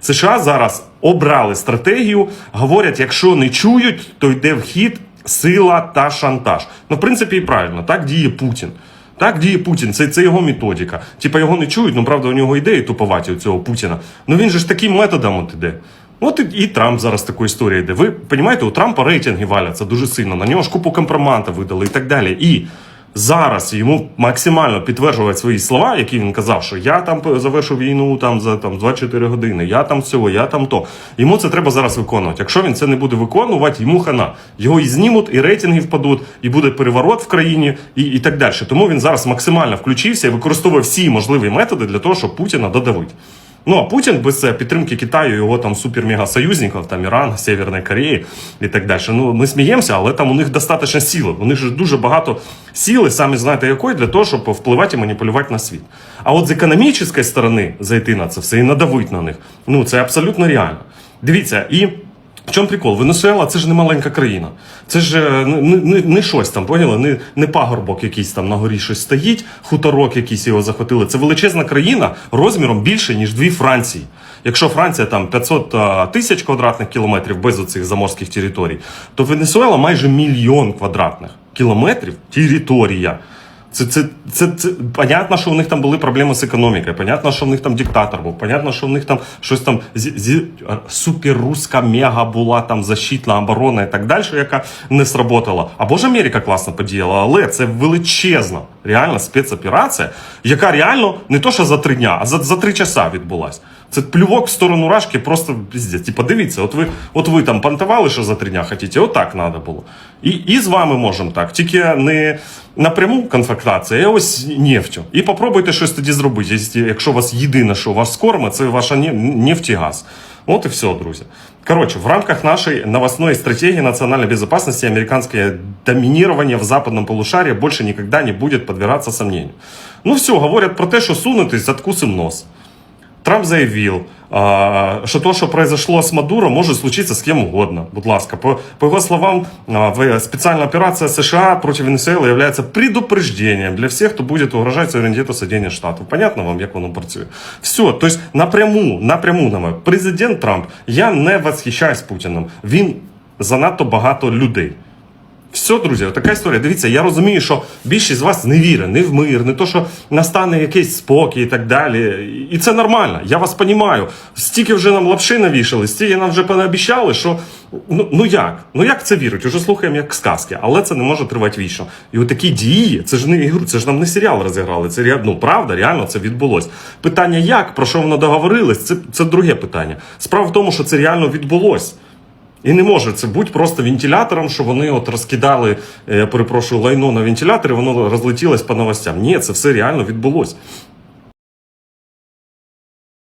США зараз обрали стратегію, говорять, якщо не чують, то йде в хід сила та шантаж. Ну, в принципі, і правильно, так діє Путін. Так діє Путін, це, це його методика. Типа його не чують, ну правда, у нього ідеї туповаті у цього Путіна. Ну він же ж таким методом от іде. От і, і Трамп зараз такою історією йде. Ви розумієте, у Трампа рейтинги валяться дуже сильно. На нього ж купу компроматів видали і так далі. І зараз йому максимально підтверджують свої слова, які він казав, що я там завершу війну там за там 24 години, я там всього, я там то. Йому це треба зараз виконувати. Якщо він це не буде виконувати, йому хана. Його і знімуть, і рейтинги впадуть, і буде переворот в країні, і, і так далі. Тому він зараз максимально включився і використовує всі можливі методи для того, щоб Путіна додавити. Ну а Путін без е, підтримки Китаю, його там супер-мега-союзників, там Іран, Северної Кореї і так далі. Ну ми сміємося, але там у них достатньо сили. У них ж дуже багато сили, самі знаєте якої, для того, щоб впливати і маніпулювати на світ. А от з економічної сторони зайти на це все і надавити на них, ну це абсолютно реально. Дивіться, і. В чому прикол? Венесуела це ж не маленька країна. Це ж е, не, не, не щось там, поняли? Не, не пагорбок якийсь там на горі щось стоїть, хуторок якийсь його захватили. Це величезна країна розміром більше, ніж дві Франції. Якщо Франція там 500 тисяч квадратних кілометрів без оцих заморських територій, то Венесуела майже мільйон квадратних кілометрів територія. Це, це, це, це понятно, що у них там були проблеми з економікою. Понятно, що в них там диктатор був. Понятно, що в них там щось там зі, зі, суперруська мега була там защитна оборона і так далі, яка не сработала. Або ж Америка класно подіяла, але це величезна реальна спецоперація, яка реально не то, що за три дня, а за, за три часа відбулась. Це плювок в сторону Рашки, просто піздець. Типа, дивіться, от ви, от ви там пантували, що за три дня хотіте, отак треба було. І, і з вами можемо так. Тільки не напряму конфронтація, а ось нефтю. І попробуйте щось тоді зробити, якщо- у вас єдине, що у вас кормить, це ваша нефть і газ. От і все, друзі. Короче, в рамках нашей новостной стратегии национальной безопасности американское доминирование в западном полушарии больше никогда не будет подвергаться сомнению. Ну все, говорят про те, що сунутись, откусим нос. Трамп заявив, а, що то, що произошло з Мадуро, може случитися з ким угодно. Будь ласка, по, по його словам, в- спеціальна операція США проти Венесуели являється предупреждением для всіх, хто буде угрожати суверенітету Соединених Штатів. Понятно вам, як воно працює? Все, тобто напряму, напряму на мене. Президент Трамп, я не восхищаюсь Путіним. Він занадто багато людей. Все, друзі, така історія. Дивіться, я розумію, що більшість з вас не вірить, не в мир, не то, що настане якийсь спокій і так далі. І це нормально. Я вас розумію. Стільки вже нам лапши навішали, стільки нам вже понаобіщали, що ну, ну як? Ну як це вірить? Уже слухаємо як сказки, але це не може тривати вічно. І отакі дії, це ж не ігру, це ж нам не серіал розіграли. Це ну, правда, реально це відбулось. Питання як, про що воно договорились, це, це друге питання. Справа в тому, що це реально відбулось. І не може це бути просто вентилятором, що вони от розкидали, е, я перепрошую, лайно на вентиляторі, воно розлетілось по новостям. Ні, це все реально відбулось.